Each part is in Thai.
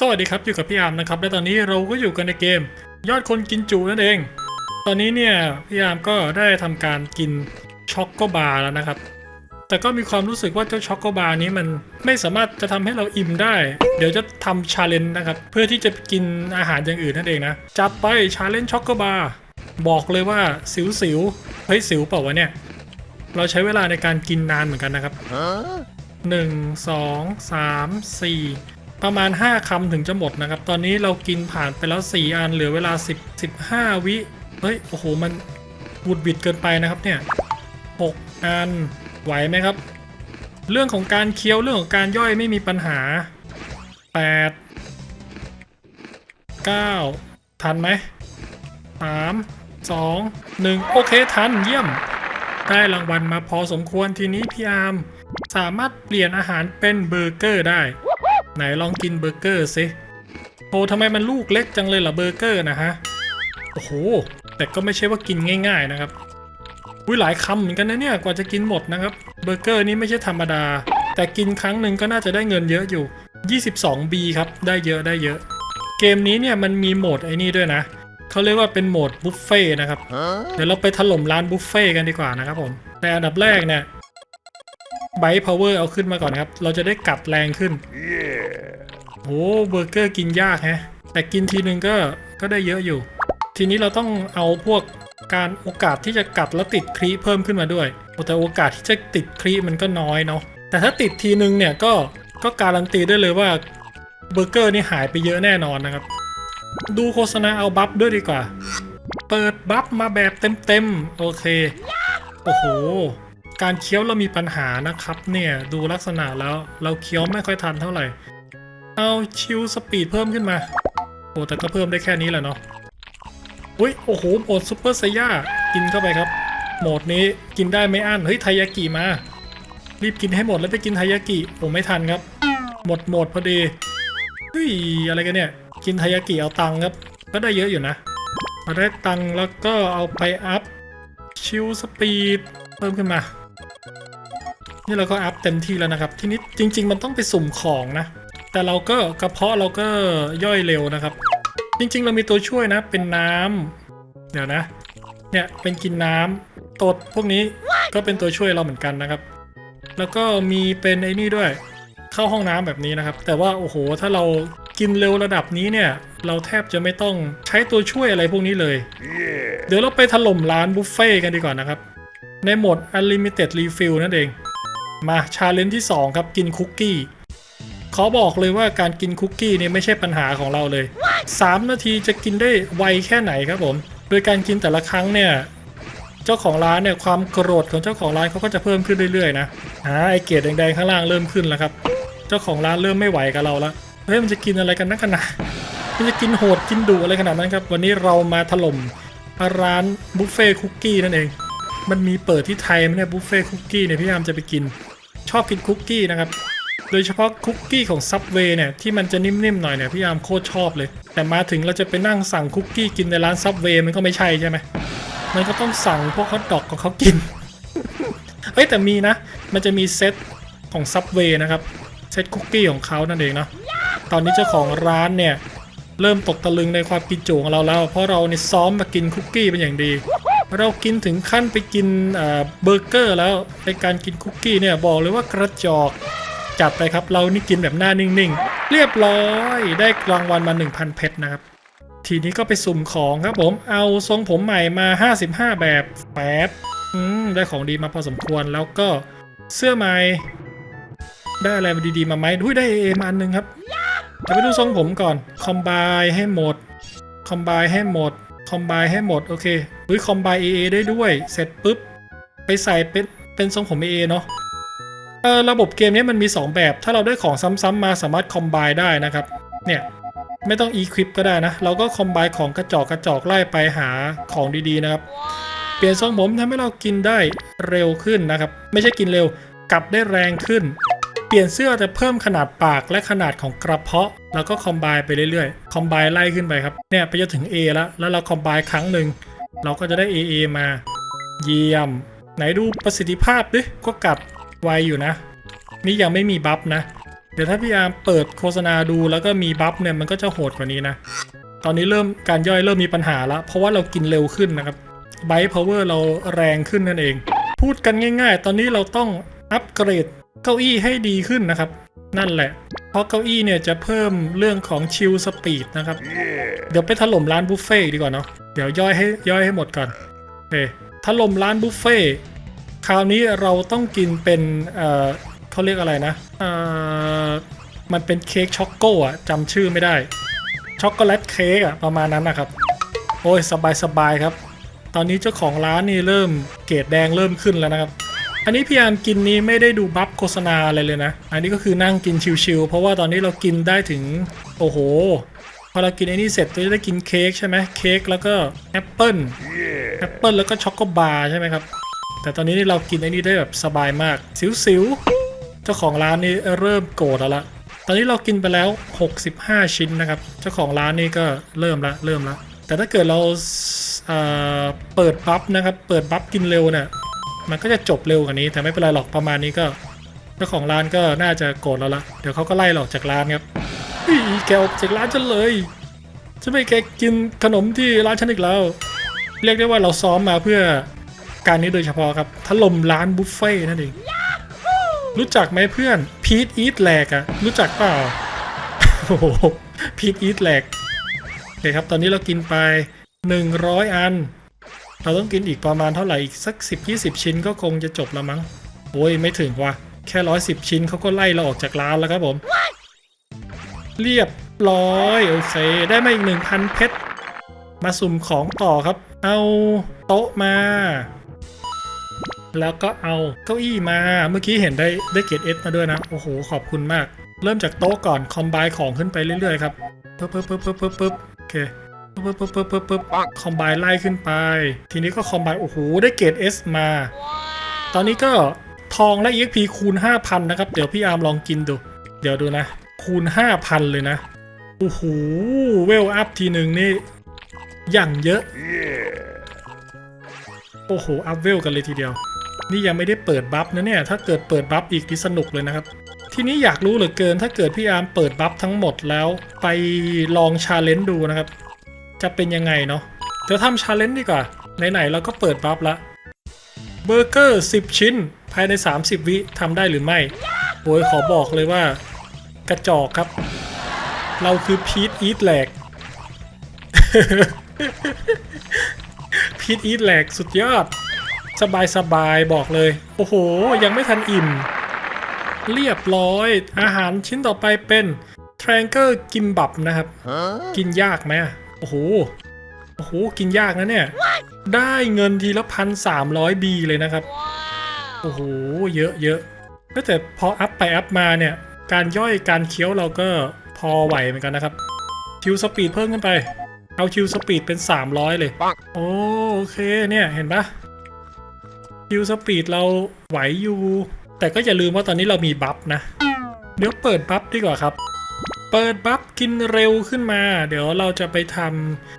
สวัสดีครับอยู่กับพี่อาร์มนะครับและตอนนี้เราก็อยู่กันในเกม ยอดคนกินจุนั่นเอง ตอนนี้เนี่ยพี่อาร์มก็ได้ทำการกินช็อกโกบาร์แล้วนะครับ แต่ก็มีความรู้สึกว่าเจ้าช็อกโกบาร์นี้มันไม่สามารถจะทำให้เราอิ่มได้ เดี๋ยวจะทำชาเลนจ์นะครับเพื่อที่จะกินอาหารอย่างอื่นนั่นเองนะจัดไปชาเลนจ์ช็อกโกบาร์บอกเลยว่าสิวสิวๆเฮ้ยสิวเปล่าวะเนี่ยเราใช้เวลาในการกินนานเหมือนกันนะครับหนึ่งสองสามสี่ ประมาณ 5คำถึงจะหมดนะครับ ตอนนี้เรากินผ่านไปแล้ว 4 อันเหลือเวลา 10 15 วิ เฮ้ย โอ้โห มันบุดบิดเกินไปนะครับเนี่ย 6 อัน ไหวไหมครับ เรื่องของการเคี้ยวเรื่องของการย่อยไม่มีปัญหา 8 9 ทันไหม 3 2 1 โอเคทันเยี่ยม ได้รางวัลมาพอสมควรทีนี้พี่อาร์มสามารถเปลี่ยนอาหารเป็นเบอร์เกอร์ได้ ไหนลองกินเบอร์เกอร์สิโอ้ทำไมมันลูกเล็กจังเลยล่ะเบอร์เกอร์นะฮะ โอ้โห แต่ก็ไม่ใช่ว่ากินง่าย ๆนะครับ อุ้ยหลายคำเหมือนกันนะเนี่ย กว่าจะกินหมดนะครับ เบอร์เกอร์นี่ไม่ใช่ธรรมดา แต่กินครั้งหนึ่งก็น่าจะได้เงินเยอะอยู่ 22B ครับ ได้เยอะได้เยอะ เกมนี้เนี่ยมันมีโหมดไอ้นี่ด้วยนะ เขาเรียกว่าเป็นโหมดบุฟเฟ่นะครับ เดี๋ยวเราไปถล่มร้านบุฟเฟ่กันดีกว่านะครับผม แต่อันดับแรกเนี่ย ไบพาวเวอร์เอาขึ้นมาก่อนครับ เราจะได้กัดแรงขึ้น โอ้เบอร์เกอร์กินยากแฮะ แต่กินทีนึงก็ ก็ได้เยอะอยู่ ทีนี้เราต้องเอาพวกการโอกาสที่จะกัดแล้วติดครีเพิ่มขึ้นมาด้วยโอ้แต่โอกาสที่จะติดครีมันก็น้อยเนาะ แต่ถ้าติดทีนึงเนี่ยก็ ก็การันตีได้เลยว่าเบอร์เกอร์นี่หายไปเยอะแน่นอนนะครับ ดูโฆษณาเอาบัฟด้วยดีกว่า เปิดบัฟมาแบบเต็มๆ โอเค โอ้โห การเคี้ยวเรามีปัญหานะครับเนี่ยดูลักษณะแล้วเราเคี้ยวไม่ค่อยทันเท่าไหร่ เอาชิลสปีดเพิ่มขึ้นมาโอ้แต่ก็เพิ่มได้แค่นี้แหละเนาะอุ้ยโอ้โหโหมดซูเปอร์ไซย่ากินเข้าไปครับ โหมดนี้กินได้ไม่อั้นเฮ้ยไทยากิมา รีบกินให้หมดแล้วไปกินไทยากิผมไม่ทันครับ หมดโหมดพอดีเฮ้ยอะไรกันเนี่ยกินไทยากิเอาตังค์ครับ ก็ได้เยอะอยู่นะพอได้ตังค์แล้วก็เอาไปอัพชิลสปีดเพิ่มขึ้นมา นี่เราก็อัพเต็มที่แล้วนะครับ ทีนี้จริง ๆ มันต้องไปสุ่มของนะ แต่เราก็กระเพาะเราก็ย่อยเร็วนะครับ จริง ๆ เรามีตัวช่วยนะ เป็นน้ำเดี๋ยวนะ เนี่ยเป็นกินน้ำตดพวกนี้ก็เป็นตัวช่วยเราเหมือนกันนะครับ แล้วก็มีเป็นไอ้นี่ด้วย เข้าห้องน้ำแบบนี้นะครับ แต่ว่าโอ้โห ถ้าเรากินเร็วระดับนี้เนี่ย เราแทบจะไม่ต้องใช้ตัวช่วยอะไรพวกนี้เลยเดี๋ยวเราไปถล่มร้านบุฟเฟ่ต์กันดีกว่านะครับ ในโหมด Unlimited Refill นั่นเอง มาชาเลนจ์ที่ 2 ครับกินคุกกี้ขอบอกเลยว่าการกินคุกกี้เนี่ยไม่ใช่ปัญหาของเราเลย 3 นาทีจะกินได้ไวแค่ไหนครับผม โดยการกินแต่ละครั้งเนี่ยเจ้าของร้านเนี่ยความโกรธของเจ้าของร้านเขาก็จะเพิ่มขึ้นเรื่อยๆนะอ่าไอเกรดแดงๆข้างล่างเริ่มขึ้นแล้วครับ เจ้าของร้านเริ่มไม่ไหวกับเราแล้วเฮ้ยมันจะกินอะไรกันนักกันนะมันจะกินโหดกินดุอะไรขนาดนั้นครับวันนี้เรามาถล่มร้านบุฟเฟ่คุกกี้นั่นเอง มันมีเปิดที่ไทยไหมเนี่ยบุฟเฟ่คุกกี้เนี่ยพี่ยามจะไปกิน ชอบกินคุกกี้นะครับ โดยเฉพาะคุกกี้ของซับเวย์เนี่ยที่มันจะนิ่มๆหน่อยเนี่ยพี่ยามโคตรชอบเลย แต่มาถึงเราจะไปนั่งสั่งคุกกี้กินในร้านซับเวย์มันก็ไม่ใช่ใช่ไหมมันก็ต้องสั่งพวกฮอทดอกของเขากินเอ้ยแต่มีนะ มันจะมีเซตของซับเวย์นะครับ เซตคุกกี้ของเขานั่นเองเนาะ ตอนนี้เจ้าของร้านเนี่ย เริ่มตกตะลึงในความกินจุของเราแล้ว เพราะเราเนี่ยซ้อมมากินคุกกี้เป็นอย่างดี เรากินถึงขั้นไปกินเบอร์เกอร์แล้วในการกินคุกกี้เนี่ยบอกเลยว่ากระจอกจัดไปครับเรานี่กินแบบหน้านิ่งๆ เรียบร้อยได้รางวัลมา 1,000 เพชรนะครับ ทีนี้ก็ไปสุ่มของครับผมเอาทรงผมใหม่มา 55 แบบแป๊บได้ของดีมาพอสมควรแล้วก็เสื้อใหม่ได้อะไรมาดีๆมาไหมด้วยได้เอมาอันหนึงครับจะไปดูทรงผมก่อนคอมไบให้หมดคอมไบให้หมดคอมไบให้หมดโอเค อุ้ยคอมไบเอได้ด้วย เสร็จปุ๊บ ไปใส่เป็นเป็นทรงผมเอเนาะเออระบบเกมนี้มันมี 2 แบบ ถ้าเราได้ของซ้ำๆมาสามารถคอมไบได้นะครับ เนี่ย ไม่ต้องอีควิปก็ได้นะ เราก็คอมไบของกระจอกกระจอกไล่ไปหาของดีๆนะครับ เปลี่ยนทรงผมทำให้เรากินได้เร็วขึ้นนะครับ ไม่ใช่กินเร็วกลับได้แรงขึ้น เปลี่ยนเสื้อจะเพิ่มขนาดปากและขนาดของกระเพาะ แล้วก็คอมไบไปเรื่อยๆ คอมไบไล่ขึ้นไปครับ เนี่ยไปจนถึง A แล้ว แล้วเราคอมไบครั้งหนึ่ง เราก็จะได้ AA มา เยี่ยม ไหนดูประสิทธิภาพดิก็กัดไวอยู่นะ นี่ยังไม่มีบัฟนะ เดี๋ยวถ้าพี่อาร์มเปิดโฆษณาดูแล้วก็มีบัฟเนี่ยมันก็จะโหดกว่านี้นะ ตอนนี้เริ่มการย่อยเริ่มมีปัญหาล้วเพราะว่าเรากินเร็วขึ้นนะครับไบต์พาวเวอร์เราแรงขึ้นนั่นเอง พูดกันง่าย ๆ ตอนนี้เราต้องอัปเกรดเก้าอี้ให้ดีขึ้นนะครับ นั่นแหละ เพราะเก้าอี้เนี่ยจะเพิ่มเรื่องของชิลสปีดนะครับ เดี๋ยวไปถล่มร้านบุฟเฟ่ดีกว่าเนาะ เดี๋ยวย่อยให้ย่อยให้หมดก่อนโอเคถล่มร้านบุฟเฟ่คราวนี้เราต้องกินเป็นเอ่อเขาเรียกอะไรนะเอ่อมันเป็นเค้กช็อกโก้อะจำชื่อไม่ได้ ช็อกโกแลตเค้กอะประมาณนั้นนะครับ โอ้ยสบายสบายครับ ตอนนี้เจ้าของร้านนี่เริ่มเกรดแดงเริ่มขึ้นแล้วนะครับ อันนี้พยายามกินนี้ไม่ได้ดูบัฟโฆษณาอะไรเลยนะ อันนี้ก็คือนั่งกินชิวๆเพราะว่าตอนนี้เรากินได้ถึงโอ้โห อเรากินไอ้นี่เสร็จเราจะได้กินเค้กใช่ไหมเค้กแล้วก็แอปเปิลแอปเปิลแล้วก็ช็อกโกบาร์ใช่ไหมครับ แต่ตอนนี้นี่เรากินไอ้นี่ได้แบบสบายมากสิวๆเจ้าของร้านนี่เริ่มโกรธแล้วละตอนนี้เรากินไปแล้ว 65 ชิ้นนะครับ เจ้าของร้านนี่ก็เริ่มละเริ่มละแต่ถ้าเกิดเราเอ่อเปิดบัฟนะครับ เปิดบัฟกินเร็วเนี่ยมันก็จะจบเร็วกว่านี้ แต่ไม่เป็นไรหรอกประมาณนี้ก็ เจ้าของร้านก็น่าจะโกรธเราละเดี๋ยวเขาก็ไล่เราออกจากร้านครับ อีแกออกจากร้านฉันเลยจะไม่แกกินขนมที่ร้านฉันอีกแล้ว เรียกได้ว่าเราซ้อมมาเพื่อการนี้โดยเฉพาะครับถล่มร้านบุฟเฟ่นั่นเองรู้จักไหมเพื่อนพีทอีทแหลกอะรู้จักเปล่าโอ้โหพีทอีทแหลกโอเคครับ ตอนนี้เรากินไป 100 อัน เราต้องกินอีกประมาณเท่าไหร่อีกสัก 10-20 ชิ้นก็คงจะจบแล้วมั้งโอ้ยไม่ถึงว่ะแค่ 110 ชิ้นเขาก็ไล่เราออกจากร้านแล้วครับผม เรียบร้อยโอเค ได้มาอีก1,000เพชร มาสุ่มของต่อครับ เอาโต๊ะมา แล้วก็เอาเก้าอี้มา เมื่อกี้เห็นได้ได้เกรดเอสมาด้วยนะ โอ้โห ขอบคุณมาก เริ่มจากโต๊ะก่อน คอมไบของขึ้นไปเรื่อยๆครับปึ๊บปึ๊บปึ๊บปึ๊บปึ๊บปึ๊บโอเคปึ๊บปึ๊บปึ๊บปึ๊บปึ๊บปึ๊บคอมไบไล่ขึ้นไป ทีนี้ก็คอมไบโอ้โห ได้เกรดเอสมา ตอนนี้ก็ทองและ EXP คูณ 5,000 นะครับ เดี๋ยวพี่อาร์มลองกินดู เดี๋ยวดูนะ คูณ5,000เลยนะ โอ้โห เวลอัพทีหนึ่งนี่ อย่างเยอะ โอ้โห อัพเวลกันเลยทีเดียว นี่ยังไม่ได้เปิดบัฟนะเนี่ย ถ้าเกิดเปิดบัฟอีกนี่สนุกเลยนะครับ ทีนี้อยากรู้เหลือเกิน ถ้าเกิดพี่อาร์มเปิดบัฟทั้งหมดแล้วไปลองชาเลนจ์ดูนะครับ จะเป็นยังไงเนาะ เดี๋ยวทำชาเลนจ์ดีกว่า ไหนๆเราก็เปิดบัฟละเบอร์เกอร์ 10 ชิ้น ภายใน 30 วิทำได้หรือไม่โอ้ยขอบอกเลยว่า กระจอกครับ เราคือพีทอีทแหลก พีทอีทแหลกสุดยอด สบายสบายบอกเลย โอ้โห ยังไม่ทันอิ่ม เรียบร้อย อาหารชิ้นต่อไปเป็น t r a n g l e กิมบับนะครับ กินยากไหมโอ้โห โอ้โห กินยากนะเนี่ย ได้เงินทีละพันสามร้อยบีเลยนะครับ โอ้โห เยอะเยอะแต่พออัพไปอัพมาเนี่ย การย่อยการเคี้ยวเราก็พอไหวเหมือนกันนะครับ คิวสปีดเพิ่มขึ้นไป เอาคิวสปีดเป็น 300 เลยโอโอเคเนี่ยเห็นปะคิวสปีดเราไหวอยู่ แต่ก็อย่าลืมว่าตอนนี้เรามีบัฟนะ เดี๋ยวเปิดบัฟดีกว่าครับ เปิดบัฟกินเร็วขึ้นมา เดี๋ยวเราจะไปท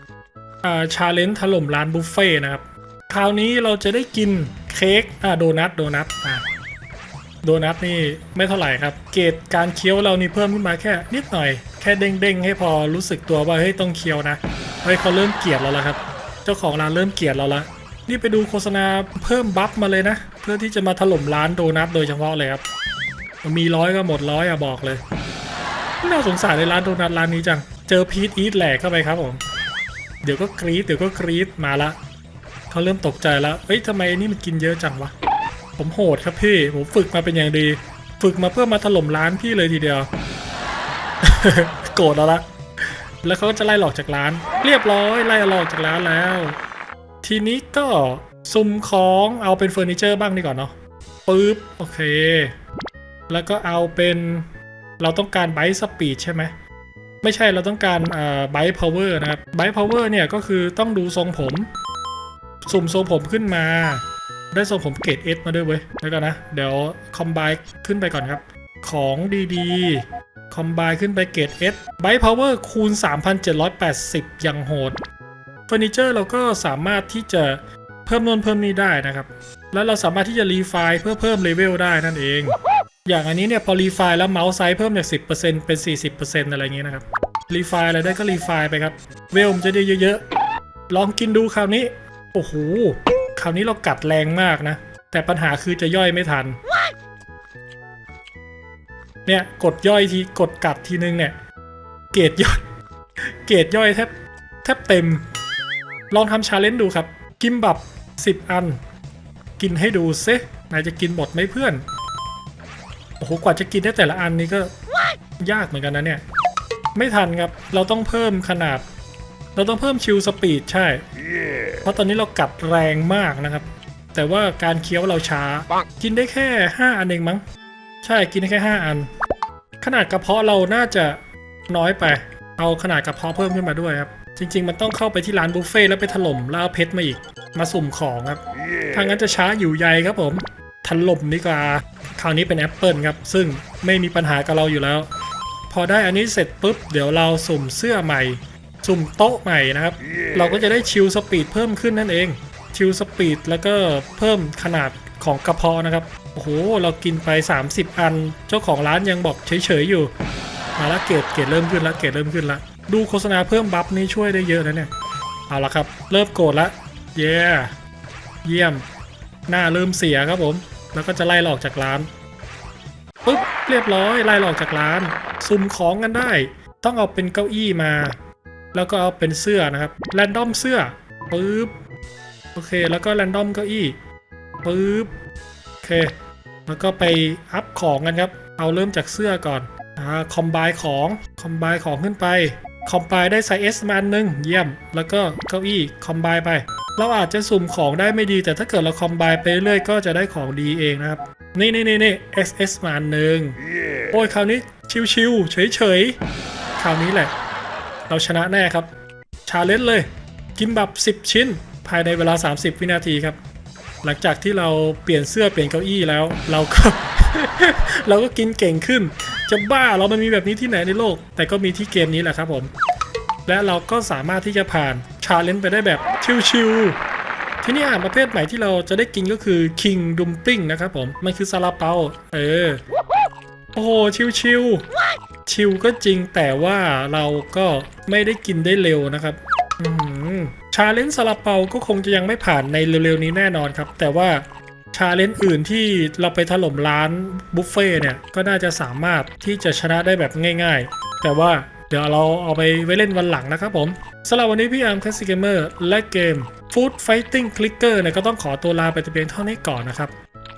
ำอ่าชาเลนจ์ถล่มร้านบุฟเฟ่ต์นะครับ คราวนี้เราจะได้กินเค้กอ่าโดนัทโดนัทอ่า โดนัทนี่ไม่เท่าไหร่ครับ เกรดการเคี้ยวเรานี่เพิ่มขึ้นมาแค่ นิดหน่อย แค่เด้งๆให้พอรู้สึกตัวว่าเฮ้ยต้องเคี้ยวนะเฮ้ยเขาเริ่มเกลียดเราแล้วครับ เจ้าของร้านเริ่มเกลียดเราละนี่ไปดูโฆษณาเพิ่มบัฟมาเลยนะ เพื่อที่จะมาถล่มร้านโดนัทโดยเฉพาะเลยครับมีร้อยก็หมดร้อยอะบอกเลยน่าสงสารในร้านโดนัทร้านนี้จัง เจอพีทอีทแหลกเข้าไปครับผมเดี๋ยวก็กรี๊ดเดี๋ยวก็กรี๊ดมาละเขาเริ่มตกใจแล้วเอ้ยทำไมนี่มันกินเยอะจังวะ ผมโหดครับพี่ ผมฝึกมาเป็นอย่างดี ฝึกมาเพื่อมาถล่มร้านพี่เลยทีเดียว โกรธแล้วละ แล้วเขาก็จะไล่หลอกจากร้าน เรียบร้อยไล่เราอกจากร้านแล้ว ทีนี้ก็สุ่มของเอาเป็นเฟอร์นิเจอร์บ้างดีกว่าเนาะปึ๊บโอเค แล้วก็เอาเป็นเราต้องการไบต์สปีดใช่ไหมไม่ใช่เราต้องการไบต์พาวเวอร์นะครับไบต์พาวเวอร์เนี่ยก็คือต้องดูทรงผม สุ่มทรงผมขึ้นมา ได้ทรงผมเกรดเอสมาด้วยเว้ยแล้วกันนะ เดี๋ยวคอมไบขึ้นไปก่อนครับ ของดีๆ คอมไบขึ้นไปเกรด S ไบต์พาวเวอร์คูณ 3,780อย่างโหดเฟอร์นิเจอร์เราก็สามารถที่จะเพิ่มนนเพิ่มนี่ได้นะครับ แล้วเราสามารถที่จะรีไฟล์เพื่อเพิ่มเลเวลได้นั่นเอง อย่างอันนี้เนี่ยพอรีไฟล์แล้วเมาส์ไซส์เพิ่มจาก 10%เป็น 40%อะไรอย่างเงี้ยนะครับ รีไฟล์อะไรได้ก็รีไฟล์ไปครับ เวลมันจะได้เยอะๆ ลองกินดูคราวนี้ โอ้โห ราวนี้เรากัดแรงมากนะ แต่ปัญหาคือจะย่อยไม่ทัน เนี่ยกดย่อยทีกดกัดทีนึงเนี่ย เกรดย่อย เกรดย่อยแทบแทบเต็ม ลองทำชาเลนจ์ดูครับ กิมบับ 10 อัน กินให้ดูซินายจะกินหมดไหมเพื่อน โอ้โห กว่าจะกินได้แต่ละอันนี้ก็ยากเหมือนกันนะเนี่ย ไม่ทันครับ เราต้องเพิ่มขนาด เราต้องเพิ่มชิลสปีดใช่ เพราะตอนนี้เรากัดแรงมากนะครับ แต่ว่าการเคี้ยวเราช้า กินได้แค่ 5 อันเองมั้ง ใช่กินได้แค่ 5 อัน ขนาดกระเพาะเราน่าจะน้อยไป เอาขนาดกระเพาะเพิ่มขึ้นมาด้วยครับ จริง ๆ มันต้องเข้าไปที่ร้านบุฟเฟ่ต์แล้วไปถล่มแล้วเอาเพชรมาอีก มาสุ่มของครับถ้างั้นจะช้าอยู่ใยครับผม ถล่มดีกว่า คราวนี้เป็นแอปเปิลครับ ซึ่งไม่มีปัญหากับเราอยู่แล้ว พอได้อันนี้เสร็จปุ๊บ เดี๋ยวเราสุ่มเสื้อใหม่ สุ่มโต๊ะใหม่นะครับ เราก็จะได้ชิลสปีดเพิ่มขึ้นนั่นเอง ชิลสปีดแล้วก็เพิ่มขนาดของกระเพาะนะครับ โอ้โห เรากินไป 30 อัน เจ้าของร้านยังบอกเฉยๆอยู่ มาละเกรดเกรดเริ่มขึ้นละเกรดเริ่มขึ้นละ ดูโฆษณาเพิ่มบัฟนี่ช่วยได้เยอะนะเนี่ย เอาละครับ เริ่มโกรธละ เย้เยี่ยม หน้าเริ่มเสียครับผม แล้วก็จะไล่เราออกจากร้านปุ๊บเรียบร้อยไล่เราออกจากร้านสุ่มของกันได้ ต้องเอาเป็นเก้าอี้มา แล้วก็เอาเป็นเสื้อนะครับแรนดอมเสื้อปึ๊บโอเคแล้วก็แรนดอมเก้าอี้ปึ๊บโอเค แล้วก็ไปอัพของกันครับ เอาเริ่มจากเสื้อก่อนอ่าคอมไบของคอมไบของขึ้นไปคอมไบได้ไซส์ S มาอันหนึ่งเยี่ยม แล้วก็เก้าอี้คอมไบไป เราอาจจะสุ่มของได้ไม่ดี แต่ถ้าเกิดเราคอมไบไปเรื่อยๆก็จะได้ของดีเองนะครับ นี่นี่นี่นี่ SS มาอันหนึ่งโอ้ยคราวนี้ชิวๆเฉยๆคราวนี้แหละ เราชนะแน่ครับชาเลนจ์เลย กินแบบ 10 ชิ้น ภายในเวลา 30 วินาทีครับ หลังจากที่เราเปลี่ยนเสื้อเปลี่ยนเก้าอี้แล้ว เราก็ เราก็กินเก่งขึ้น จะบ้าเรามันมีแบบนี้ที่ไหนในโลก แต่ก็มีที่เกมนี้แหละครับผม และเราก็สามารถที่จะผ่านชาเลนจ์ไปได้แบบชิวๆที่นี่อาหารประเภทใหม่ที่เราจะได้กินก็คือ King Dumpling นะครับผมมันคือซาลาเปาเออโอ้โหชิวๆ ชิวก็จริงแต่ว่าเราก็ไม่ได้กินได้เร็วนะครับชาเลนจ์ซาลาเปาก็คงจะยังไม่ผ่านในเร็วๆนี้แน่นอนครับ แต่ว่าชาเลนจ์อื่นที่เราไปถล่มร้านบุฟเฟ่เนี่ยก็น่าจะสามารถที่จะชนะได้แบบง่าย ๆ แต่ว่าเดี๋ยวเราเอาไปไว้เล่นวันหลังนะครับผมสำหรับวันนี้พี่อาร์มคลาสสิกเกมเมอร์และเกม Food Fighting Clicker เนี่ยก็ต้องขอตัวลาไปแต่เพียงเท่านี้ก่อนนะครับ